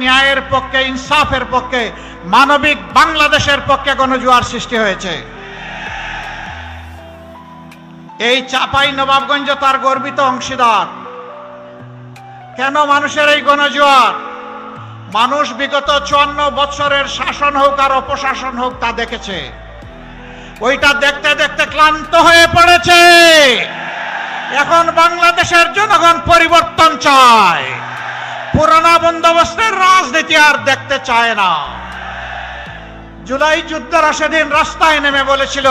ন্যায়ের পক্ষে, ইনসাফের পক্ষে, মানবিক বাংলাদেশের পক্ষে গণজোয়ার সৃষ্টি হয়েছে। এই চাপাই নবাবগঞ্জ তার গর্বিত অংশীদার। কেন মানুষের এই গণজোয়ার? মানুষ বিগত চুয়ান্ন বছরের শাসন হোক আর অপশাসন হোক তা দেখেছে। ওইটা দেখতে দেখতে ক্লান্ত হয়ে পড়েছে। এখন বাংলাদেশের জনগণ পরিবর্তন চায়। পুরানা বন্দোবস্তের রাজনীতি আর দেখতে চায় না। জুলাই যুদ্ধরা সেদিন রাস্তায় নেমে বলেছিল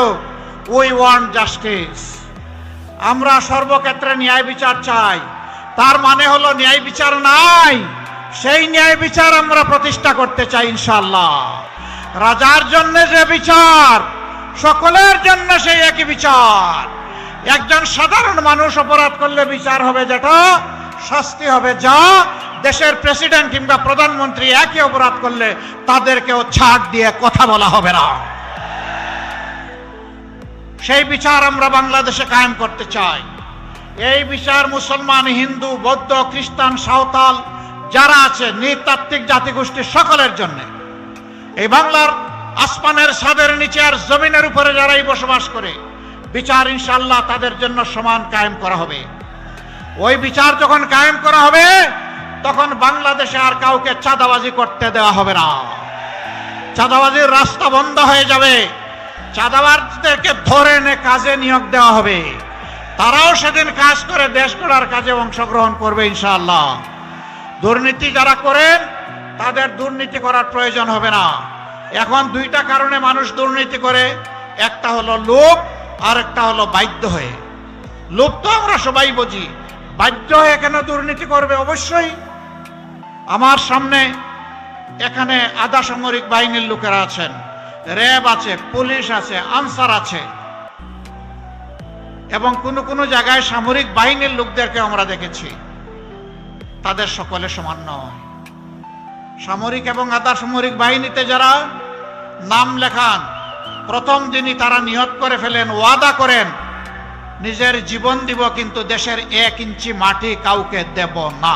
উই ওয়ান্ট জাস্টিস আমরা সর্বক্ষেত্রে ন্যায় বিচার চাই। তার মানে হলো ন্যায় বিচার নাই। সেই ন্যায় বিচার আমরা প্রতিষ্ঠা করতে চাই ইনশাল্লাহ রাজার জন্য যে বিচার, সকলের জন্য সেই একই বিচার। একজন সাধারণ মানুষ অপরাধ করলে বিচার হবে যেটা? শাস্তি হবে। যা দেশের প্রেসিডেন্ট কিংবা প্রধানমন্ত্রী একই অপরাধ করলে তাদেরকেও ছাড় দিয়ে কথা বলা হবে না। সেই বিচার আমরা বাংলাদেশে কায়েম করতে চাই। এই বিচার মুসলমান, হিন্দু, বৌদ্ধ, খ্রিস্টান, সাঁওতাল, যারা আছে, নৃতাত্ত্বিক জাতিগোষ্ঠীর সকলের জন্য। এই বাংলার আসমানের সাদের নিচে আর জমিনের উপরে যারাই বসবাস করে, বিচার ইনশাল্লাহ তাদের জন্য সমান কায়েম করা হবে। ওই বিচার যখন কায়েম করা হবে, তখন বাংলাদেশে আর কাউকে চাঁদাবাজি করতে দেওয়া হবে না। চাঁদাবাজির রাস্তা বন্ধ হয়ে যাবে। চাঁদাবাজদেরকে ধরে এনে কাজে নিয়োগ দেওয়া হবে। তারাও সেদিন কাজ করে দেশ গড়ার কাজে অংশগ্রহণ করবে ইনশাআল্লাহ। দুর্নীতি যারা করেন, তাদের দুর্নীতি করার প্রয়োজন হবে না। এখন দুইটা কারণে মানুষ দুর্নীতি করে। একটা হলো লোভ আর একটা হলো বাধ্য হয়ে। লোভ তো আমরা সবাই বুঝি। বাধ্য হয়ে কেন দুর্নীতি করবে? অবশ্যই আমার সামনে এখানে আধা সামরিক বাহিনীর লোকেরা আছেন। র্যাব আছে, পুলিশ আছে, আনসার আছে। এবং কোনো কোনো জায়গায় সামরিক বাহিনীর লোকদেরকে আমরা দেখেছি। তাদের সকলে সমান নয়। সামরিক এবং আধা সামরিক বাহিনীতে যারা নাম লেখান, প্রথম দিনই তারা নিহত করে ফেলেন, ওয়াদা করেন নিজের জীবন দিব, কিন্তু দেশের এক ইঞ্চি মাটি কাউকে দেব না।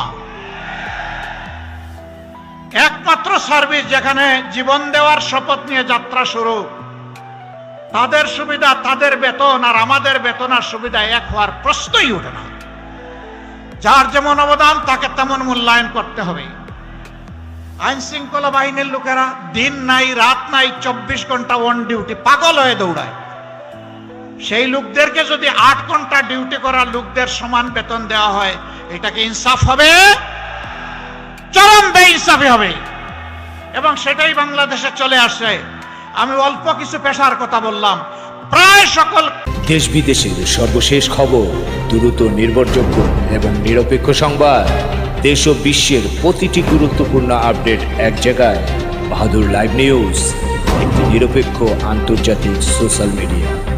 একমাত্র সার্ভিস যেখানে জীবন দেওয়ার শপথ নিয়ে যাত্রা শুরু। তাদের সুবিধা, তাদের বেতন, আর আমাদের বেতন আর সুবিধা এক হওয়ার প্রশ্নই ওঠে না। যার যেমন অবদান, তাকে তেমন মূল্যায়ন করতে হবে। আইন শৃঙ্খলা বাহিনীর লোকেরা দিন নাই, রাত নাই, চব্বিশ ঘণ্টা অন ডিউটি পাগল হয়ে দৌড়ায়। সেই লোকদেরকে যদি আট ঘণ্টা ডিউটি করা লোকদের সমান বেতন দেওয়া হয়, এটা কি ইনসাফ হবে? চরম বেইনসাফি হবে। এবং সেটাই বাংলাদেশে চলে আসছে। আমি অল্প কিছু পেশার কথা বললাম। প্রায় সকল দেশ বিদেশের সর্বশেষ খবর, দ্রুত নির্ভরযোগ্য এবং নিরপেক্ষ সংবাদ, দেশ ও বিশ্বের প্রতিটি গুরুত্বপূর্ণ আপডেট এক জায়গায়। বাহাদুর লাইভ নিউজ, একটি নিরপেক্ষ আন্তর্জাতিক সোশ্যাল মিডিয়া।